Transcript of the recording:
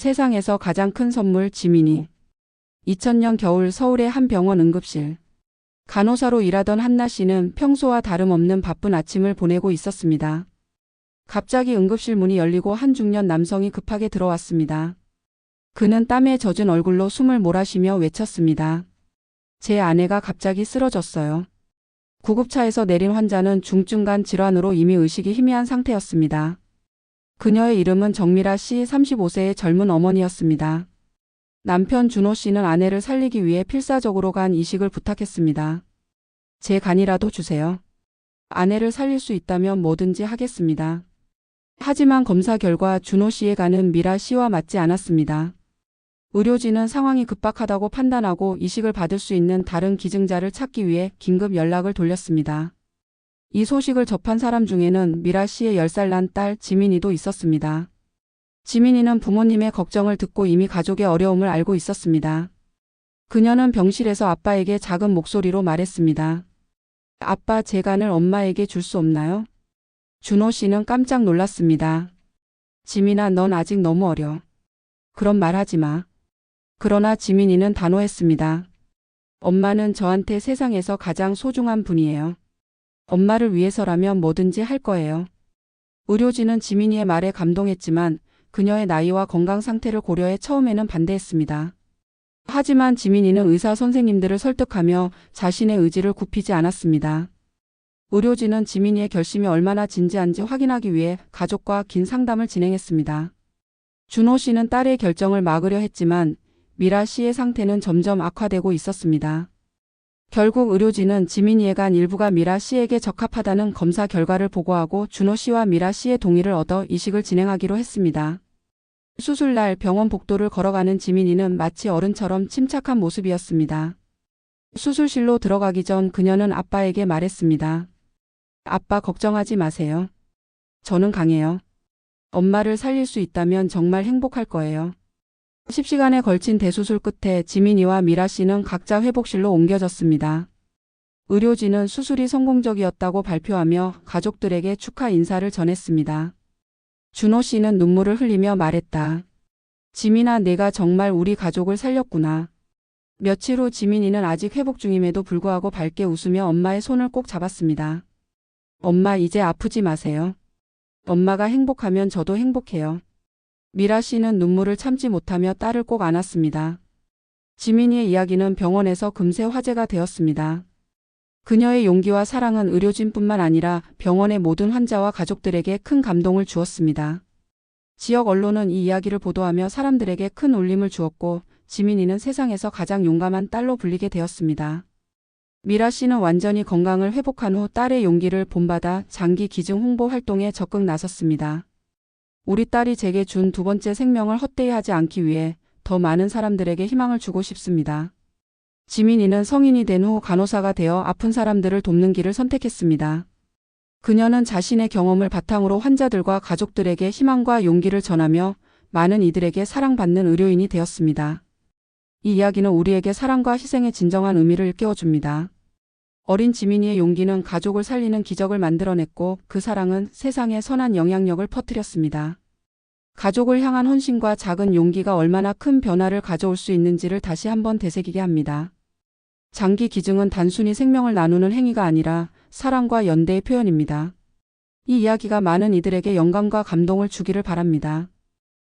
세상에서 가장 큰 선물 지민이. 2000년 겨울 서울의 한 병원 응급실. 간호사로 일하던 한나 씨는 평소와 다름없는 바쁜 아침을 보내고 있었습니다. 갑자기 응급실 문이 열리고 한 중년 남성이 급하게 들어왔습니다. 그는 땀에 젖은 얼굴로 숨을 몰아쉬며 외쳤습니다. 제 아내가 갑자기 쓰러졌어요. 구급차에서 내린 환자는 중증간 질환으로 이미 의식이 희미한 상태였습니다. 그녀의 이름은 정미라 씨 35세의 젊은 어머니였습니다. 남편 준호 씨는 아내를 살리기 위해 필사적으로 간 이식을 부탁했습니다. 제 간이라도 주세요. 아내를 살릴 수 있다면 뭐든지 하겠습니다. 하지만 검사 결과 준호 씨의 간은 미라 씨와 맞지 않았습니다. 의료진은 상황이 급박하다고 판단하고 이식을 받을 수 있는 다른 기증자를 찾기 위해 긴급 연락을 돌렸습니다. 이 소식을 접한 사람 중에는 미라 씨의 10살 난 딸 지민이도 있었습니다. 지민이는 부모님의 걱정을 듣고 이미 가족의 어려움을 알고 있었습니다. 그녀는 병실에서 아빠에게 작은 목소리로 말했습니다. 아빠 제 간을 엄마에게 줄 수 없나요? 준호 씨는 깜짝 놀랐습니다. 지민아 넌 아직 너무 어려. 그런 말 하지 마. 그러나 지민이는 단호했습니다. 엄마는 저한테 세상에서 가장 소중한 분이에요. 엄마를 위해서라면 뭐든지 할 거예요. 의료진은 지민이의 말에 감동했지만 그녀의 나이와 건강 상태를 고려해 처음에는 반대했습니다. 하지만 지민이는 의사 선생님들을 설득하며 자신의 의지를 굽히지 않았습니다. 의료진은 지민이의 결심이 얼마나 진지한지 확인하기 위해 가족과 긴 상담을 진행했습니다. 준호 씨는 딸의 결정을 막으려 했지만 미라 씨의 상태는 점점 악화되고 있었습니다. 결국 의료진은 지민이의 간 일부가 미라 씨에게 적합하다는 검사 결과를 보고하고 준호 씨와 미라 씨의 동의를 얻어 이식을 진행하기로 했습니다. 수술날 병원 복도를 걸어가는 지민이는 마치 어른처럼 침착한 모습이었습니다. 수술실로 들어가기 전 그녀는 아빠에게 말했습니다. 아빠 걱정하지 마세요. 저는 강해요. 엄마를 살릴 수 있다면 정말 행복할 거예요. 10시간에 걸친 대수술 끝에 지민이와 미라 씨는 각자 회복실로 옮겨졌습니다. 의료진은 수술이 성공적이었다고 발표하며 가족들에게 축하 인사를 전했습니다. 준호 씨는 눈물을 흘리며 말했다. 지민아, 내가 정말 우리 가족을 살렸구나. 며칠 후 지민이는 아직 회복 중임에도 불구하고 밝게 웃으며 엄마의 손을 꼭 잡았습니다. 엄마, 이제 아프지 마세요. 엄마가 행복하면 저도 행복해요. 미라 씨는 눈물을 참지 못하며 딸을 꼭 안았습니다. 지민이의 이야기는 병원에서 금세 화제가 되었습니다. 그녀의 용기와 사랑은 의료진뿐만 아니라 병원의 모든 환자와 가족들에게 큰 감동을 주었습니다. 지역 언론은 이 이야기를 보도하며 사람들에게 큰 울림을 주었고 지민이는 세상에서 가장 용감한 딸로 불리게 되었습니다. 미라 씨는 완전히 건강을 회복한 후 딸의 용기를 본받아 장기 기증 홍보 활동에 적극 나섰습니다. 우리 딸이 제게 준 두 번째 생명을 헛되이 하지 않기 위해 더 많은 사람들에게 희망을 주고 싶습니다. 지민이는 성인이 된 후 간호사가 되어 아픈 사람들을 돕는 길을 선택했습니다. 그녀는 자신의 경험을 바탕으로 환자들과 가족들에게 희망과 용기를 전하며 많은 이들에게 사랑받는 의료인이 되었습니다. 이 이야기는 우리에게 사랑과 희생의 진정한 의미를 일깨워줍니다. 어린 지민이의 용기는 가족을 살리는 기적을 만들어냈고 그 사랑은 세상에 선한 영향력을 퍼뜨렸습니다. 가족을 향한 헌신과 작은 용기가 얼마나 큰 변화를 가져올 수 있는지를 다시 한번 되새기게 합니다. 장기 기증은 단순히 생명을 나누는 행위가 아니라 사랑과 연대의 표현입니다. 이 이야기가 많은 이들에게 영감과 감동을 주기를 바랍니다.